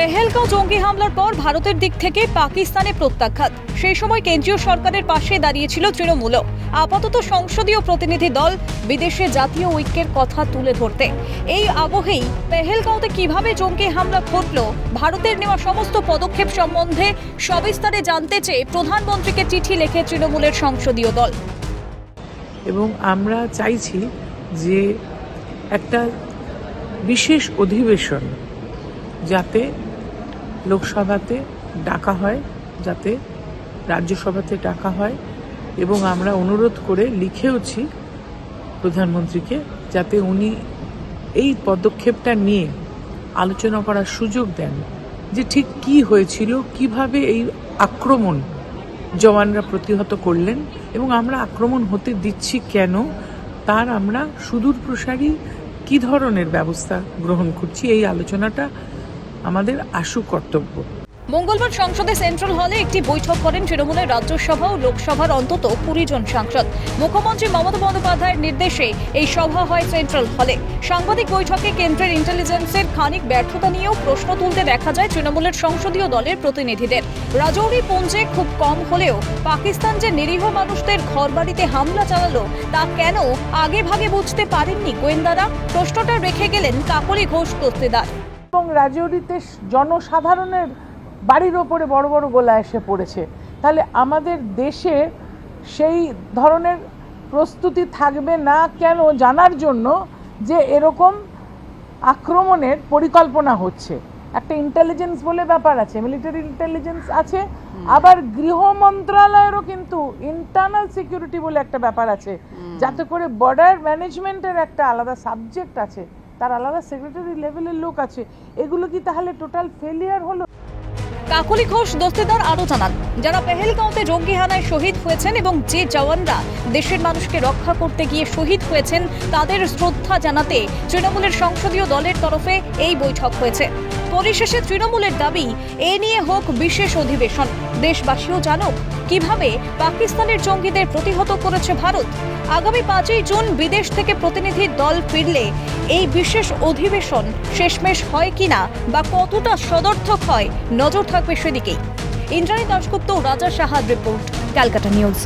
পেহেলগাঁও জঙ্গি হামলার পর ভারতের দিক থেকে পাকিস্তানে প্রত্যাখ্যাত সেই সময় কেন্দ্রীয় সরকারের পাশে দাঁড়িয়েছিল তৃণমূলও। আপাতত সংসদীয় প্রতিনিধি দল বিদেশে জাতীয় ঐক্যের কথা তুলে ধরতে। এই আবহেই পেহেলগাঁওতে কীভাবে জঙ্গি হামলা ঘটল, ভারতের নেওয়া সমস্ত পদক্ষেপ সম্বন্ধে সবিস্তারে জানতে চেয়ে প্রধানমন্ত্রীকে চিঠি লেখে তৃণমূলের সংসদীয় দল। এবং আমরা চাইছি যে একটা বিশেষ অধিবেশন যাতে লোকসভাতে ডাকা হয়, যাতে রাজ্যসভাতে ডাকা হয়, এবং আমরা অনুরোধ করে লিখেওছি প্রধানমন্ত্রীকে যাতে উনি এই পদক্ষেপটা নিয়ে আলোচনা করার সুযোগ দেন যে ঠিক কি হয়েছিল, কীভাবে এই আক্রমণ জওয়ানরা প্রতিহত করলেন, এবং আমরা আক্রমণ হতে দিচ্ছি কেন, তার আমরা সুদূর প্রসারী কি ধরনের ব্যবস্থা গ্রহণ করছি, এই আলোচনাটা আমাদের আশু কর্তব্য। মঙ্গলবার সংসদে সেন্ট্রাল হলে একটি বৈঠক করেন তৃণমূলের রাজ্যসভা ও লোকসভার অন্তত কুড়ি জন সাংসদ। মুখ্যমন্ত্রী মমতা বন্দ্যোপাধ্যায়ের নির্দেশে এই সভা হয় সেন্ট্রাল হলে। সাংবাদিক বৈঠকে কেন্দ্রের ইন্টেলিজেন্সের খানিক ব্যর্থতা নিয়েও প্রশ্ন তুলতে দেখা যায় তৃণমূলের সংসদীয় দলের প্রতিনিধিদের। রাজৌরি পুঞ্জে খুব কম হলেও পাকিস্তান যে নিরীহ মানুষদের ঘরবাড়িতে হামলা চালালো, তা কেন আগে ভাগে বুঝতে পারেননি গোয়েন্দারা? প্রশ্নটা রেখে গেলেন কাকলি ঘোষ দস্তিদার এবং রাজৌরিতে জনসাধারণের বাড়ির ওপরে বড় বড় গোলা এসে পড়েছে। তাহলে আমাদের দেশে সেই ধরনের প্রস্তুতি থাকবে না কেন জানার জন্য যে এরকম আক্রমণের পরিকল্পনা হচ্ছে? একটা ইন্টেলিজেন্স বলে ব্যাপার আছে মিলিটারি ইন্টেলিজেন্স আছে আবার গৃহ মন্ত্রণালয়েরও কিন্তু ইন্টারনাল সিকিউরিটি বলে একটা ব্যাপার আছে যাতে করে বর্ডার ম্যানেজমেন্টের একটা আলাদা সাবজেক্ট আছে। তার আলাদা সেক্রেটারি লেভেলের লোক আছে। এগুলো কি তাহলে টোটাল ফেলিয়ার হলো? কাকলি ঘোষ দস্তিদার আরও জানান, যারা পেহেলগাঁওতে জঙ্গি হানায় শহীদ হয়েছেন এবং যে জওয়ানরা দেশের মানুষকে রক্ষা করতে গিয়ে শহীদ হয়েছেন, তাদের শ্রদ্ধা জানাতে তৃণমূলের সংসদীয় দলের তরফে এই বৈঠক হয়েছে। পরিশেষে তৃণমূলের দাবি, এ নিয়ে হোক বিশেষ অধিবেশন। দেশবাসীও জানুক, কীভাবে পাকিস্তানের জঙ্গিদের প্রতিহত করেছে ভারত। আগামী পাঁচই জুন বিদেশ থেকে প্রতিনিধি দল ফিরলে এই বিশেষ অধিবেশন শেষমেশ হয় কিনা বা কতটা সদর্থক হয়, নজর থাকবে সেদিকেই। ইন্দ্রাণী দাশগুপ্ত, রাজা সাহার রিপোর্ট, ক্যালকাটা নিউজ।